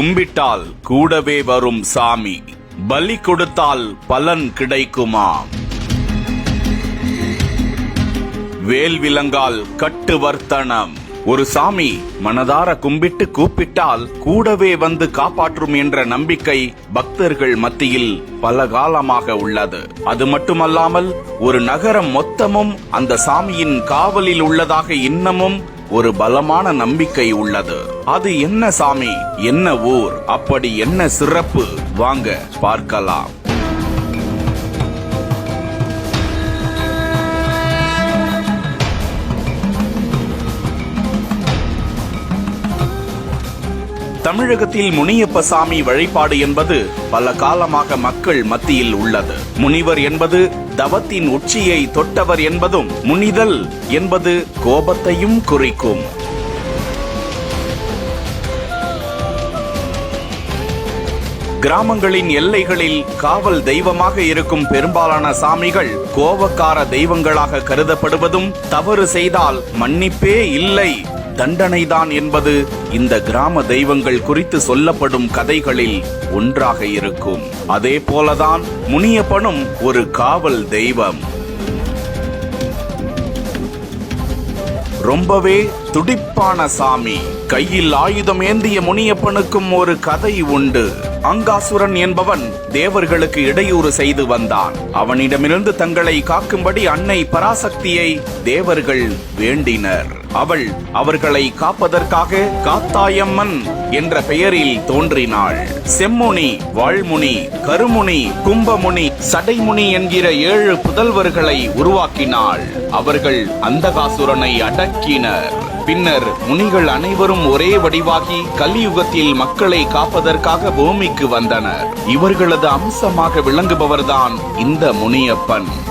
கும்பிட்டால் கூடவே வரும் சாமி. பலி கொடுத்தால் பலன் கிடைக்குமா? வேல் விலங்கால் கட்டு வர்த்தனம் ஒரு சாமி மனதார கும்பிட்டு கூப்பிட்டால் கூடவே வந்து காப்பாற்றும் என்ற நம்பிக்கை பக்தர்கள் மத்தியில் பல காலமாக உள்ளது. அது மட்டுமல்லாமல் ஒரு நகரம் மொத்தமும் அந்த சாமியின் காவலில் உள்ளதாக இன்னமும் ஒரு பலமான நம்பிக்கை உள்ளது. அது என்ன சாமி? என்ன ஊர்? அப்படி என்ன சிறப்பு? வாங்க பார்க்கலாம். தமிழகத்தில் முனியப்ப சாமி வழிபாடு என்பது பல காலமாக மக்கள் மத்தியில் உள்ளது. முனிவர் என்பது தவத்தின் உச்சியை தொட்டவர் என்பதும் முனிதல் என்பது கோபத்தையும் குறிக்கும். கிராமங்களின் எல்லைகளில் காவல் தெய்வமாக இருக்கும் பெரும்பாலான சாமிகள் கோபக்கார தெய்வங்களாக கருதப்படுவதும் தவறு செய்தால் மன்னிப்பே இல்லை தண்டனைதான் என்பது இந்த கிராம தெய்வங்கள் குறித்து சொல்லப்படும் கதைகளில் ஒன்றாக இருக்கும். அதே போலதான் முனியப்பனும் ஒரு காவல் தெய்வம். ரொம்பவே துடிப்பான சாமி. கையில் ஆயுதம் ஏந்திய முனியப்பனுக்கும் ஒரு கதை உண்டு. அங்காசுரன் என்பவன் தேவர்களுக்கு இடையூறு செய்து வந்தான். அவனிடமிருந்து தங்களை காக்கும்படி அன்னை பராசக்தியை தேவர்கள் வேண்டினர். அவள் அவர்களை காப்பதற்காக காத்தாயம்மன் என்ற பெயரில் தோன்றினாள். செம்முனி வாழ்முனி கருமுனி கும்பமுனி சடைமுனி என்கிற ஏழு புதல்வர்களை உருவாக்கினாள். அவர்கள் அந்தகாசுரனை அடக்கினர். பின்னர் முனிகள் அனைவரும் ஒரே வடிவாகி கலியுகத்தில் மக்களை காப்பதற்காக பூமிக்கு வந்தனர். இவர்களது அம்சமாக விளங்குபவர்தான் இந்த முனியப்பன்.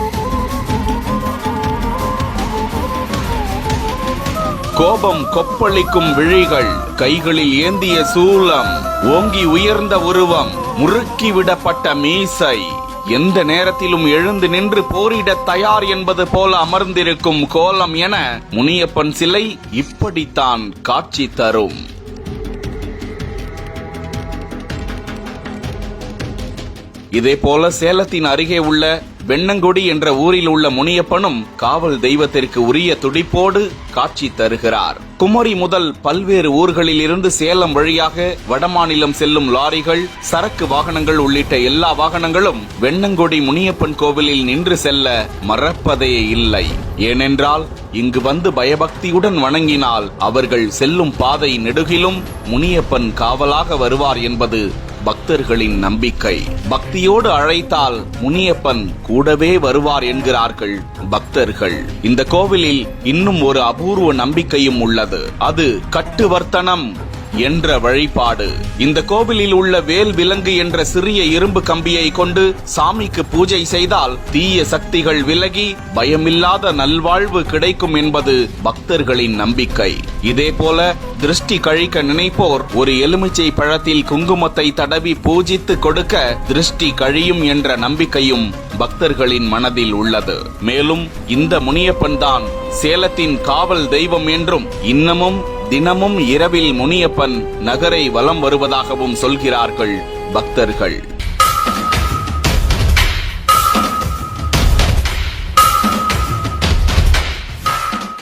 கோபம் கொப்பளிக்கும் விழிகள் கைகளில் ஏந்திய சூலம் ஓங்கி உயர்ந்த உருவம் முறுக்கிவிடப்பட்ட மீசை. எந்த நேரத்திலும் எழுந்து நின்று போரிட தயார் என்பது போல அமர்ந்திருக்கும் கோலம் என முனியப்பன் சிலை இப்படித்தான் காட்சி தரும். இதேபோல சேலத்தின் அருகே உள்ள வெண்ணங்குடி என்ற ஊரில் உள்ள முனியப்பனும் காவல் தெய்வத்திற்கு உரிய துடிப்போடு காட்சி தருகிறார். குமரி முதல் பல்வேறு ஊர்களில் இருந்து சேலம் வழியாக வடமாநிலம் செல்லும் லாரிகள் சரக்கு வாகனங்கள் உள்ளிட்ட எல்லா வாகனங்களும் வெண்ணங்குடி முனியப்பன் கோவிலில் நின்று செல்ல மறப்பதே இல்லை. ஏனென்றால் இங்கு வந்து பயபக்தியுடன் வணங்கினால் அவர்கள் செல்லும் பாதை நெடுகிலும் முனியப்பன் காவலாக வருவார் என்பது பக்தர்களின் நம்பிக்கை. பக்தியோடு அழைத்தால் முனியப்பன் கூடவே வருவார் என்கிறார்கள் பக்தர்கள். இந்த கோவிலில் இன்னும் ஒரு அபூர்வ நம்பிக்கையும் உள்ளது. அது கட்டுவர்த்தனம். என்ற வழிபாடு. இந்த கோவிலில் உள்ள வேல் விலங்கு என்ற சிறிய இரும்பு கம்பியை கொண்டு சாமிக்கு பூஜை செய்தால் தீய சக்திகள் விலகி பயமில்லாத நல்வாழ்வு கிடைக்கும் என்பது பக்தர்களின் நம்பிக்கை. இதே போல திருஷ்டி கழிக்க நினைப்போர் ஒரு எலுமிச்சை பழத்தில் குங்குமத்தை தடவி பூஜித்து கொடுக்க திருஷ்டி கழியும் என்ற நம்பிக்கையும் பக்தர்களின் மனதில் உள்ளது. மேலும் இந்த முனியப்பன் தான் சேலத்தின் காவல் தெய்வம் என்றும் இன்னமும் தினமும் இரவில் முனியப்பன் நகரை வலம் வருவதாகவும் சொல்கிறார்கள் பக்தர்கள்.